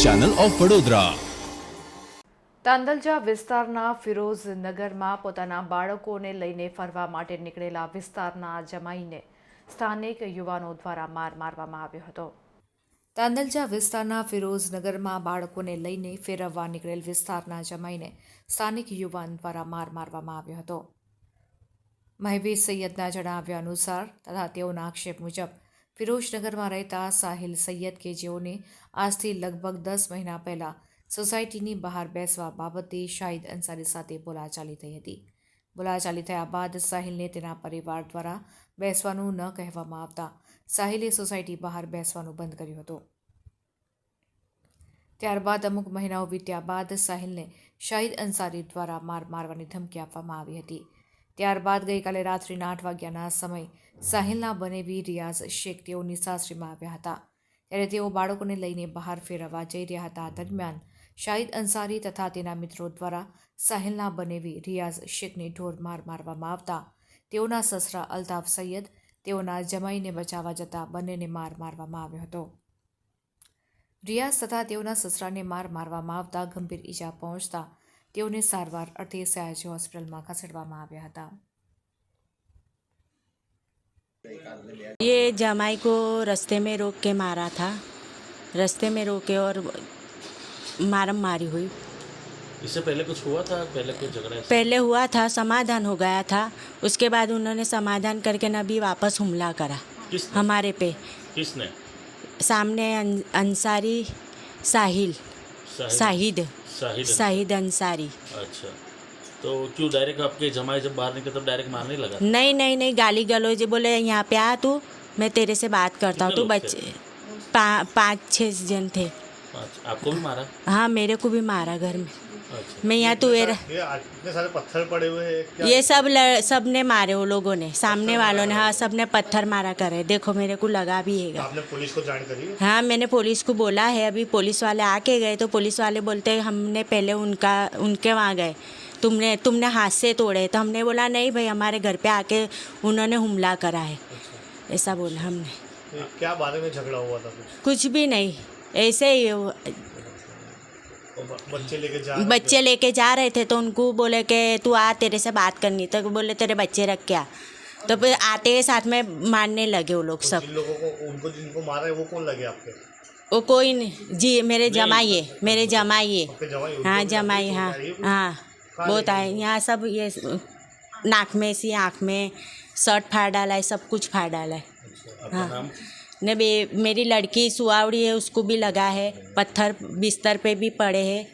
Channel of Vadodara. Tandalja વિસ્તારના ફિરોઝનગરમાં પોતાના બાળકોને લઈને ફરવા માટે નીકળેલા વિસ્તારના જમાઈને સ્થાનિક યુવાનો દ્વારા માર મારવામાં આવ્યો હતો. તાંદલજા વિસ્તારના ફિરોઝનગરમાં બાળકોને લઈને ફેરવવા નીકળેલ વિસ્તારના જમાઈને સ્થાનિક યુવાન દ્વારા માર મારવામાં આવ્યો હતો. મહેબીર સૈયદના જણાવ્યા અનુસાર તથા તેઓના આક્ષેપ મુજબ ફિરોજનગરમાં રહેતા સાહિલ સૈયદ કે જેઓને આજથી લગભગ દસ મહિના પહેલાં સોસાયટીની બહાર બેસવા બાબતે શાહિદ અંસારી સાથે બોલાચાલી થઈ હતી. બોલાચાલી થયા બાદ સાહિલને તેના પરિવાર દ્વારા બેસવાનું ન કહેવામાં આવતા સાહિલે સોસાયટી બહાર બેસવાનું બંધ કર્યું હતું. ત્યારબાદ અમુક મહિનાઓ વીત્યા બાદ સાહિલને શાહિદ અંસારી દ્વારા માર મારવાની ધમકી આપવામાં આવી હતી. ત્યારબાદ ગઈકાલે રાત્રિના આઠ વાગ્યાના સમય સાહિલના બનેવી રિયાઝ શેખ તેઓની સાસરીમાં આવ્યા હતા. ત્યારે તેઓ બાળકોને લઈને બહાર ફેરવવા જઈ રહ્યા હતા. દરમિયાન શાહિદ અંસારી તથા તેના મિત્રો દ્વારા સાહિલના બનેવી રિયાઝ શેખને ઢોર માર મારવામાં આવતા તેઓના સસરા અલ્તાફ સૈયદ તેઓના જમાઈને બચાવવા જતા બંનેને માર મારવામાં આવ્યો હતો. રિયાઝ તથા તેઓના સસરાને માર મારવામાં આવતા ગંભીર ઈજા પહોંચતા તેઓને સારવાર અર્થે સયાજી હોસ્પિટલમાં ખસેડવામાં આવ્યા હતા ये जमाई को रास्ते में रोक के मारा था रास्ते में रोके और मारम मारी हुई इससे पहले कुछ हुआ था पहले कुछ झगड़ा ऐसा? पहले हुआ था समाधान हो गया था उसके बाद उन्होंने समाधान करके नबी वापस हमला करा किसने हमारे पे किसने सामने अन, अंसारी साहिल साहिद शाहिद शाहिद शाहिद अंसारी। अच्छा। तो क्यों डायरेक्ट आपके जमाई जब बाहर निकले तब डायरेक्ट मारने लगा नहीं नहीं नहीं गाली गलौज बोले यहाँ पे आ तू मैं तेरे से बात करता हूँ तू बच्चे पाँच छः जन थे। आपको भी मारा? हाँ मेरे को भी मारा घर में। अच्छा। मैं यहाँ तुएर ये इतने सारे पत्थर पड़े हुए हैं ये सब ल, सबने मारे वो लोगों ने सामने वालों ने। हाँ सबने पत्थर मारा करे। देखो मेरे को लगा भी है आपने पुलिस को जान करी हाँ मैंने पुलिस को बोला है। अभी पुलिस वाले आके गए तो पुलिस वाले बोलते हैं हमने पहले उनका उनके वहाँ गए। तुमने तुमने हाथ से तोड़े। तो हमने बोला नहीं भाई हमारे घर पे आके उन्होंने हमला करा है। ऐसा बोला हमने। क्या बारे में झगड़ा हुआ था कुछ? कुछ भी नहीं। ऐसे ही बच्चे लेके जा बच्चे लेके जा रहे थे तो उनको बोले कि तू आ तेरे से बात करनी। तो बोले तेरे बच्चे रख के आ तो फिर आते ही साथ में मारने लगे वो लोग सब। लोगों को उनको जिनको मारा है वो कौन लगे आपके? वो कोई नहीं। जी मेरे जमाइए मेरे जमाइए। है हाँ जमाई हाँ है हाँ बहुत आए। यहाँ सब ये नाक में सी आँख में शर्ट फाड़ डाला है सब कुछ फाड़ डाला है। आपका हाँ। ने बे मेरी लड़की सुहावड़ी है, उसको भी लगा है, पत्थर बिस्तर पे भी पड़े हैं,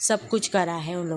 सब कुछ करा है उन लोग